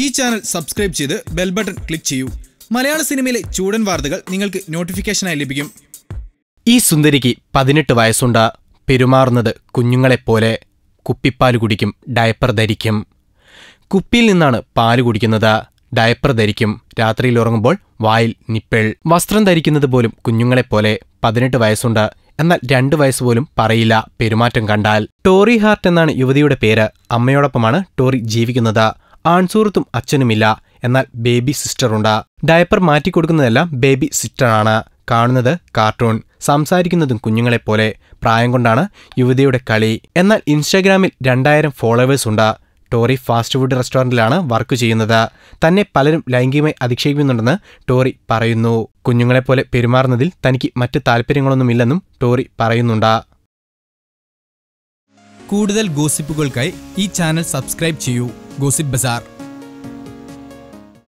ഈ channel subscribe ചെയ്ത് bell button click ചെയ്യൂ. മലയാള സിനിമയിലെ ചൂടൻ വാർത്തകൾ നിങ്ങൾക്ക് നോട്ടിഫിക്കേഷനായി ലഭിക്കും. ഈ സുന്ദരിക്ക് പതിനെട്ട് വയസ്സുണ്ട്. പെരുമാറുന്നത് കുഞ്ഞുങ്ങളെപ്പോലെ കുപ്പിപ്പാൽ കുടിക്കും ഡയപ്പർ ധരിക്കും. കുപ്പിയിൽ നിന്നാണ് പാൽ കുടിക്കുന്നത്. ഡയപ്പർ ധരിക്കും. രാത്രിയിൽ ഉറങ്ങുമ്പോൾ വായിൽ നിപ്പിൾ. വസ്ത്രം ധരിക്കുന്നത് പോലും കുഞ്ഞുങ്ങളെപ്പോലെ പതിനെട്ട് വയസ്സുണ്ട്. എന്നാൽ രണ്ടു വയസ്സ് പോലും പറയില്ല പെരുമാറ്റം കണ്ടാൽ. ടോറി ഹാർട്ട് എന്നാണ് യുവതിയുടെ പേര്. അമ്മയോടൊപ്പമാണ് ടോറി ജീവിക്കുന്നത്. ആൺസുഹൃത്തും അച്ഛനുമില്ല. എന്നാൽ ബേബി സിസ്റ്ററുണ്ട്. ഡയപ്പർ മാറ്റിക്കൊടുക്കുന്നതെല്ലാം ബേബി സിസ്റ്ററാണ്. കാണുന്നത് കാർട്ടൂൺ. സംസാരിക്കുന്നതും കുഞ്ഞുങ്ങളെപ്പോലെ. പ്രായം കൊണ്ടാണ് യുവതിയുടെ കളി. എന്നാൽ ഇൻസ്റ്റാഗ്രാമിൽ രണ്ടായിരം ഫോളോവേഴ്സ് ഉണ്ട്. ടോറി ഫാസ്റ്റ് ഫുഡ് റെസ്റ്റോറന്റിലാണ് വർക്ക് ചെയ്യുന്നത്. തന്നെ പലരും ലൈംഗികമായി അധിക്ഷേപിക്കുന്നുണ്ടെന്ന് ടോറി പറയുന്നു. കുഞ്ഞുങ്ങളെപ്പോലെ പെരുമാറുന്നതിൽ തനിക്ക് മറ്റ് താല്പര്യങ്ങളൊന്നുമില്ലെന്നും ടോറി പറയുന്നുണ്ട്. കൂടുതൽ ഗോസിപ്പുകൾക്കായി ഈ ചാനൽ സബ്സ്ക്രൈബ് ചെയ്യൂ. गोसिप बाज़ार।